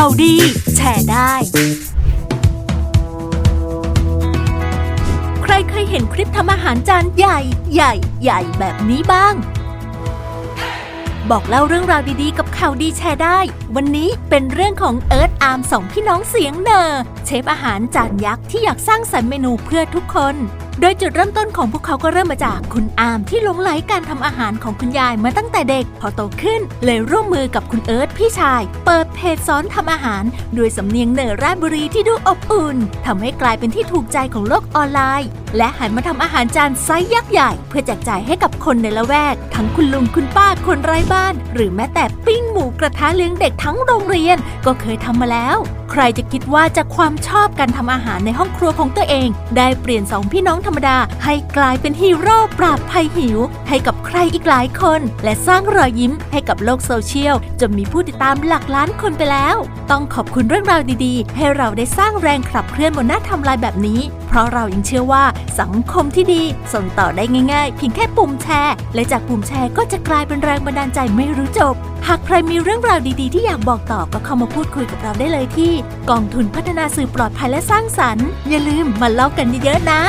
ข่าวดี แชร์ได้ ใครเคยเห็นคลิปทำอาหารจานใหญ่ ใหญ่ ใหญ่แบบนี้บ้าง บอกเล่าเรื่องราวดีๆ กับข่าวดีแชร์ได้ วันนี้เป็นเรื่องของเอิร์ธอาร์มสองพี่น้องเสียงเนอร์เชฟอาหารจานยักษ์ที่อยากสร้างสรรค์เมนูเพื่อทุกคน โดยจุดเริ่มต้นของพวกเขาก็เริ่มมาจากคุณอามที่หลงไหลการทำอาหารของคุณยายมาตั้งแต่เด็ก พอโตขึ้น เลยร่วมมือกับคุณเอิร์ธพี่ชาย เปิดเพจสอนทำอาหารด้วยสำเนียงเหนือราชบุรีที่ดูอบอุ่นทำให้กลายเป็นที่ถูกใจของโลกออนไลน์ และหันมาทำอาหารจานไซส์ยักษ์ใหญ่ เพื่อแจกจ่ายให้กับคนในละแวก ทั้งคุณลุงคุณป้าคนไร้บ้าน หรือแม้แต่ปิ้งหมูกระทะเลี้ยงเด็กทั้งโรงเรียน ก็เคยทำมาแล้ว ใครจะคิดว่าจากความชอบการทำอาหารในห้องครัวของตัวเอง ได้เปลี่ยนสองพี่น้องธรรมดา ให้กลายเป็นฮีโร่ปราบภัยหิว ให้กับใครอีกหลายคน และสร้างรอยยิ้มให้กับโลกโซเชียลจนมีผู้ติดตามหลักล้านคนไปแล้ว ต้องขอบคุณเรื่องราวดีๆ ให้เราได้สร้างแรงขับเคลื่อนบนหน้าทำลายแบบนี้ ราะเรายังเชื่อว่าสังคมที่ดีส่งต่อได้ง่าย ๆ เพียงแค่ปุ่มแชร์ และจากปุ่มแชร์ก็จะกลายเป็นแรงบันดาลใจไม่รู้จบ หากใครมีเรื่องราวดีๆ ที่อยากบอกต่อก็เข้ามาพูดคุยกับเราได้เลยที่ กองทุนพัฒนาสื่อปลอดภัยและสร้างสรรค์ อย่าลืมมาเล่ากันเยอะๆนะ